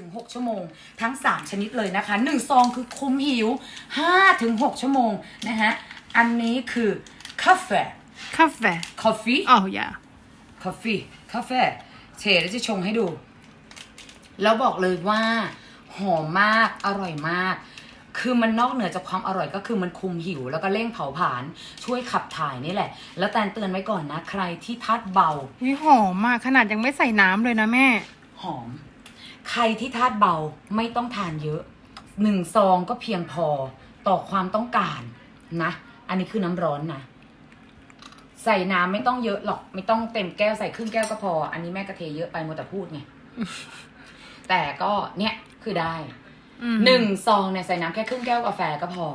5-6ชั่วโมง ทั้ง 3 ชนิดเลยนะคะ1ซองคือคุมหิว5-6ชั่วโมงนะฮะอันนี้คือ กาแฟ Kaffe. คอฟฟี่ Oh yeah. คอฟฟี่กาแฟเชแล้วจะชงให้ดู แล้วบอกเลยว่า หอมมากอร่อยมาก คือมันนอกเหนือจากความอร่อยก็คือมันคุมหิว แล้วก็เร่งเผาผลาญช่วยขับถ่ายนี่แหละ แล้วแตนเตือนไว้ก่อนนะ ใครที่ทัดเบา วิหอมมากขนาดยังไม่ใส่น้ำเลยนะแม่ หอม ใครที่ธาตุเบาไม่ต้องทานเยอะหนึ่งซองก็เพียงพอต่อความต้องการนะ อันนี้คือน้ำร้อนนะใส่น้ำไม่ต้องเยอะหรอก ไม่ต้องเต็มแก้วใส่ครึ่งแก้วก็พอ อันนี้แม่กระเทเยอะไปมัวแต่พูดไงแต่ก็เนี่ยคือได้อืมหนึ่งซองเนี่ยใส่น้ำแค่ครึ่งแก้วกาแฟก็พอ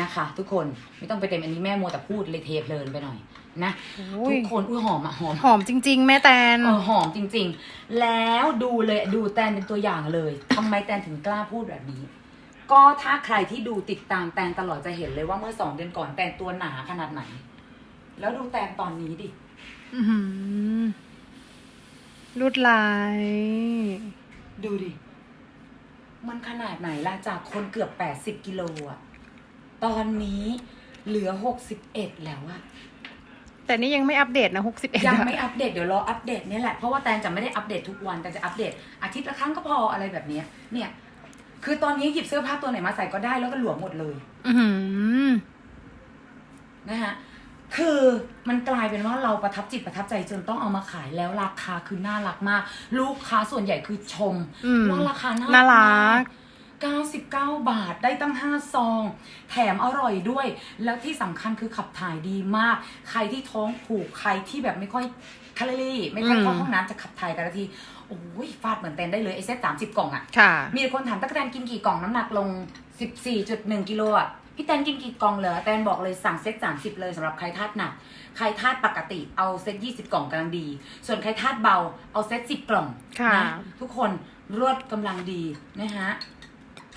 นะคะ ทุกคนไม่ต้องไปเต็มอันนี้แม่มัวแต่พูดเลยเทเพลินไปหน่อย นะโอ้ยทุกคนอุ้ยหอมอะหอมหอมจริง ๆ แม่แตนเออหอมจริง ๆ แล้วดูเลยดูแตนเป็นตัวอย่างเลยทำไมแตนถึงกล้าพูดแบบนี้ ก็ถ้าใครที่ดูติดตามแตนตลอดจะเห็นเลยว่าเมื่อสองเดือนก่อนแตนตัวหนาขนาดไหน แล้วดูแตนตอนนี้ดิอื้อหือรุดลาย ดูดิ มันขนาดไหนล่ะจากคนเกือบแปดสิบกิโลอะตอนนี้เหลือหกสิบเอ็ดแล้วอะ แต่นี่ยังไม่อัปเดตนะหกสิบเอ็ดยังไม่อัปเดตเดี๋ยวรออัปเดตเนี่ยแหละ เพราะว่าแตนจะไม่ได้อัปเดตทุกวันแต่จะอัปเดตอาทิตย์ละครั้งก็พออะไรแบบเนี้ยเนี่ยคือตอนนี้หยิบเสื้อผ้าตัวไหนมาใส่ก็ได้แล้วก็หลวมหมดเลยอื้อหือนะฮะ คือมันกลายเป็นว่าเราประทับจิตประทับใจจนต้องเอามาขายแล้วราคาคือน่ารักมาก ลูกค้าส่วนใหญ่คือชมอืมว่าราคาน่าน่ารัมาก 99 บาทได้ตั้ง 5 ซอง แถมอร่อยด้วย แล้วที่สำคัญคือขับถ่ายดีมาก ใครที่ท้องผูกใครที่แบบไม่ค่อยคาลอรี่ ไม่ค่อยเข้าอืมห้องน้ำจะขับถ่ายแต่ละทีโอ้ยฟาดเหมือนเต้นได้เลยไอเซ็ตสามสิบกล่องอะค่ะ มีแต่คนถามตั๊กแตนกินกี่กล่องน้ำหนักลง 14.1กิโลอะพี่แตนกินกี่กล่องเหรอแตนบอกเลยสั่งเซต30 เลยสำหรับใครธาตุหนัก ใครธาตุปกติเอาเซต20 กล่องกำลังดี ส่วนใครธาตุเบาเอาเซต10 กล่องค่ะนะทุกคนรวดกำลังดีนะฮะ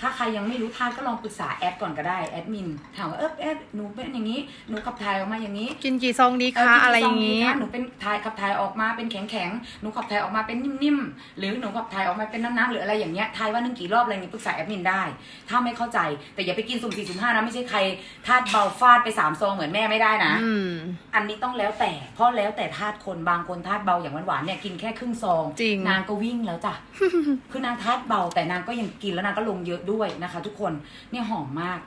ถ้าใครยังไม่รู้ธาตุก็ลองปรึกษาแอดก่อนก็ได้แอดมินถามว่าเออแอดหนูเป็นอย่างนี้หนูขับถ่ายออกมาอย่างนี้กินกี่ซองดีเออคะที่อะไรอซย่างนี้นี้นะหนูเป็นถ่ายขับถ่ายออกมาเป็นแข็งแข็งๆหนูขับถ่ายออกมาเป็นนิ่มๆหรือหนูขับถ่ายออกมาเป็นน้ำๆหรืออะไรอย่างเงี้ยทายว่านึ่งกี่รอบอะไรนี้ปรึกษาแอดมินได้ ถ้าไม่เข้าใจแต่อย่าไปกินสุ่มสี่สุ่มห้านะไม่ใช่ใครธาตุเบาฟาดไปสามซองเหมือนแม่ไม่ได้นะอืมอันนี้ต้องแล้วแต่เพราะแล้วแต่ธาตุคนบางคนธาตุเบาอย่างหวานๆเนี่ยกินแค่ครึ่งซองจริงนางก็วิ่งแล้วจ้ะคือนางธาตุเบาแต่นางก็ยังกินแล้วนางก็ลงเยอะด้วยนะคะ ทุกคนเนี่ยหอมมาก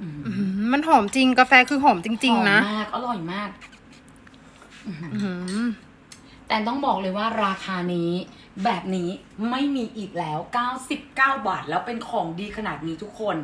อืมอื้อหือมันหอมจริงกาแฟคือหอมจริง ๆ นะหอมมากอร่อยมากอื้อหือแต่ต้องบอกเลยว่าราคานี้แบบนี้ไม่มีอีกแล้ว 99 บาท แล้วเป็นของดีขนาดนี้ทุกคน